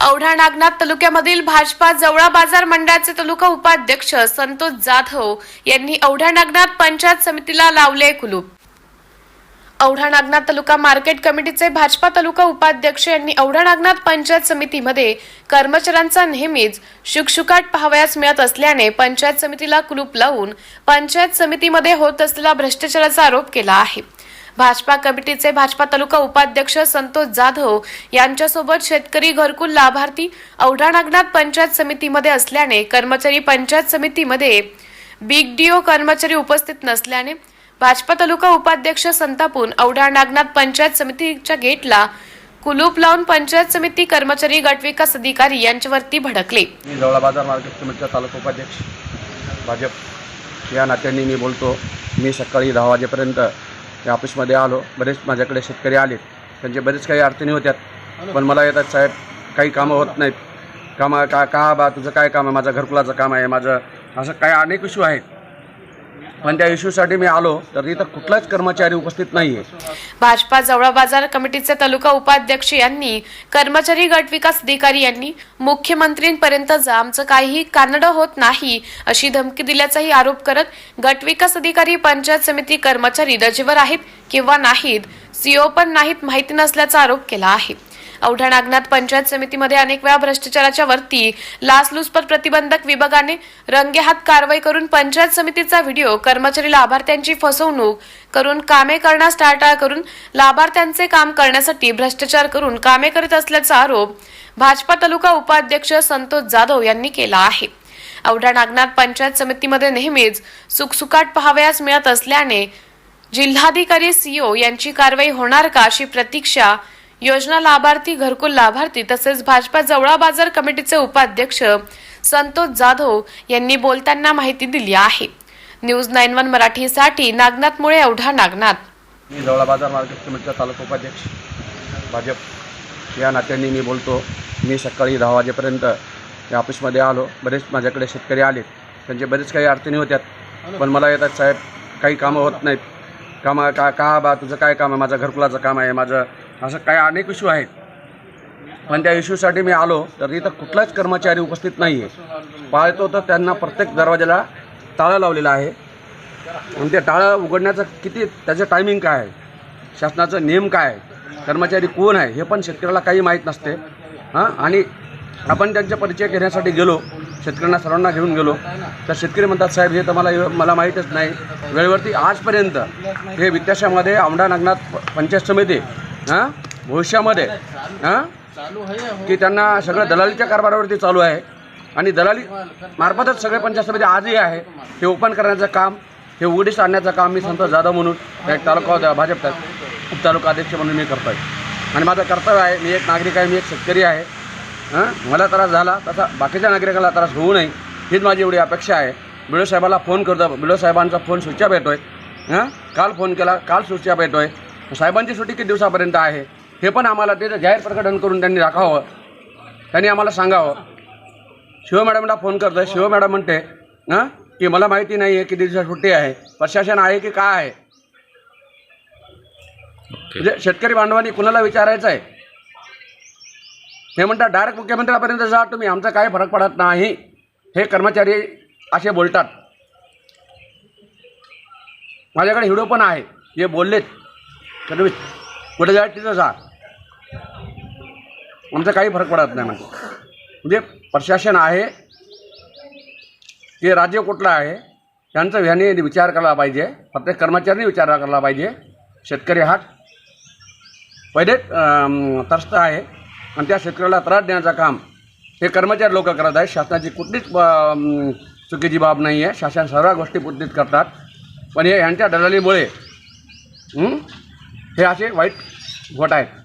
औढा नागनाथ तालुक्यामधील भाजपा जवळा बाजार मंडळाचे तालुका उपाध्यक्ष संतोष जाधव यांनी औढा नागनाथ पंचायत समितीला लावले कुलूप. औढा नागनाथ तालुका मार्केट कमिटीचे भाजपा तालुका उपाध्यक्ष यांनी औढा नागनाथ पंचायत समितीमध्ये कर्मचाऱ्यांचा नेहमीच शुकशुकाट पाहावयास मिळत असल्याने पंचायत समितीला कुलूप लावून पंचायत समितीमध्ये होत असलेला भ्रष्टाचाराचा आरोप केला आहे. भाजपा कमिटीचे भाजपा तालुका उपाध्यक्ष संतोष जाधव यांच्यासोबत शेतकरी घरकुल लाभार्थी औढा नागनाथ पंचायत समितीमध्ये असल्याने कर्मचारी पंचायत समितीमध्ये बिग डीओ कर्मचारी उपस्थित नसल्याने भाजपा तालुका उपाध्यक्ष संतापून औढा नागनाथ पंचायत समितीच्या गेटला कुलूप लावून पंचायत समिती कर्मचारी गटविकास अधिकारी यांच्यावरती भडकले. मी जवळा बाजार मार्केट समितीचा तालुका उपाध्यक्ष भाजप. या नात्याने मी बोलतो मी सकाळी दहा वाजेपर्यंत या ऑफिसमध्ये आलो. बरेच माझ्याकडे शेतकरी आले त्यांचे बरेच काही अडचणी होत्यात. पण मला येतात साहेब काही कामं होत नाहीत. कामं का का बा तुझं काय काम आहे? माझं घरकुलाचं काम आहे. माझं असं काय अनेक इश्यू आहेत. पण त्या इश्यूसाठी मी आलो तर इथं कुठलाच कर्मचारी उपस्थित नाहीये. भाजपा जवळा बाजार कमिटीचे तालुका उपाध्यक्ष यांनी कर्मचारी गट विकास अधिकारी यांनी मुख्यमंत्रीपर्यंत आमचं काहीही कानड होत नाही अशी धमकी दिल्याचाही आरोप करत गट विकास अधिकारी पंचायत समिती कर्मचारी रजेवर आहेत किंवा नाहीत सीओ पण नाहीत माहिती नसल्याचा आरोप केला आहे. औढा नागनाथ पंचायत समितीमध्ये अनेक वेळा भ्रष्टाचाराच्या वरती लाचलुचपत प्रतिबंधक विभागाने रंगेहात कारवाई करून पंचायत समितीचा व्हिडिओ कर्मचारी लाभार्थ्यांची फसवणूक करून कामे करण्यास टाळटाळ करून लाभार्थ्यांचे काम करण्यासाठी भ्रष्टाचार करून कामे करीत असल्याचा आरोप भाजपा तालुका उपाध्यक्ष संतोष जाधव यांनी केला आहे. औढा नागनाथ पंचायत समितीमध्ये नेहमीच सुखसुकाट पाहावयास मिळत असल्याने जिल्हाधिकारी सीओ यांची कारवाई होणार का अशी प्रतीक्षा योजना लाभार्थी घरकुल लाभार्थी तसेच भाजपा जवळा बाजार कमिटीचे उपाध्यक्ष संतोष जाधव यांनी बोलताना माहिती दिली आहे. न्यूज नाईन वन मराठीसाठी नागनाथ मुळे नागनाथ. मी जवळा बाजार मार्केट कमिटीचा तालुका उपाध्यक्ष भाजप. या नात्याने मी बोलतो. मी सकाळी दहा वाजेपर्यंत या ऑफिसमध्ये आलो. बरेच माझ्याकडे शेतकरी आले. त्यांचे बरेच काही अडचणी होत्यात. पण मला येतात साहेब काही कामं होत नाहीत. कामं का का बा तुझं काय काम आहे? माझं घरकुलाचं काम आहे. माझं असं काही अनेक इश्यू आहेत. पण त्या इश्यूसाठी मी आलो तर इथं कुठलाच कर्मचारी उपस्थित नाही आहे पाहतो तर त्यांना प्रत्येक दरवाजाला ताळं लावलेलं आहे. आणि ते टाळं उघडण्याचं किती त्याचं टायमिंग काय आहे? शासनाचं नियम काय आहे? कर्मचारी कोण आहे? हे पण शेतकऱ्याला काही माहीत नसते. हां? आणि आपण त्यांचा परिचय घेण्यासाठी गेलो शेतकऱ्यांना सर्वांना घेऊन गेलो. तर शेतकरी म्हणतात साहेब हे तर मला मला माहीतच नाही. वेळेवरती आजपर्यंत हे वित्याशामध्ये औंढा नागनाथ प- पंचायत समिती हां? भविष्यामध्ये. हां? की त्यांना सगळं दलालीच्या कारभारावरती चालू आहे. आणि दलाली मार्फतच सगळे पंचायत समिती आजही आहे. हे ओपन करण्याचं काम हे उघडीस आणण्याचं काम मी संतोष जाधव म्हणून एक तालुका भाजप तालुका अध्यक्ष म्हणून मी करतो आहे आणि माझं कर्तव्य आहे मी एक नागरिक आहे मी एक शेतकरी आहे. हां? मला त्रास झाला तसा बाकीच्या नागरिकाला त्रास होऊ नये हीच माझी एवढी अपेक्षा आहे. बिडो साहेबाला फोन करतो बिडो साहेबांचा फोन स्विच ऑफ येतो आहे हां? काल फोन केला काल स्विच ऑफ येतो आहे साहेबांची सुट्टी किती दिवसापर्यंत आहे? हे पण आम्हाला ते जाहीर प्रकटन करून त्यांनी राखावं त्यांनी आम्हाला सांगावं. शिव मॅडमला फोन करतोय. शिव मॅडम म्हणते हां? की मला माहिती नाही आहे किती दिवसात सुट्टी आहे. प्रशासन आहे की काय आहे? म्हणजे शेतकरी बांधवांनी कुणाला विचारायचं आहे हे म्हणतात डायरेक्ट मुख्यमंत्र्यापर्यंत जा तुम्ही. आमचा काही फरक पडत नाही. हे कर्मचारी असे बोलतात. माझ्याकडे व्हिडिओ पण आहे. जे बोललेत. तर तुम्ही कुठे जायचं तिथं जा. आमचा काही फरक पडत नाही म्हणजे म्हणजे प्रशासन आहे ते राज्य कुठलं आहे त्यांचं ह्याने विचार करायला पाहिजे. प्रत्येक कर्मचाऱ्यांनी विचार करायला पाहिजे. शेतकरी हा पहिले त्रस्त आहे. आणि त्या शेतकऱ्याला त्रास देण्याचं काम हे कर्मचारी लोक करत आहेत. शासनाची कुठलीच चुकीची बाब नाही आहे शासन सर्व गोष्टी पुरतीच करतात. पण हे ह्यांच्या दलालीमुळे हे असे वाईट घोट आहेत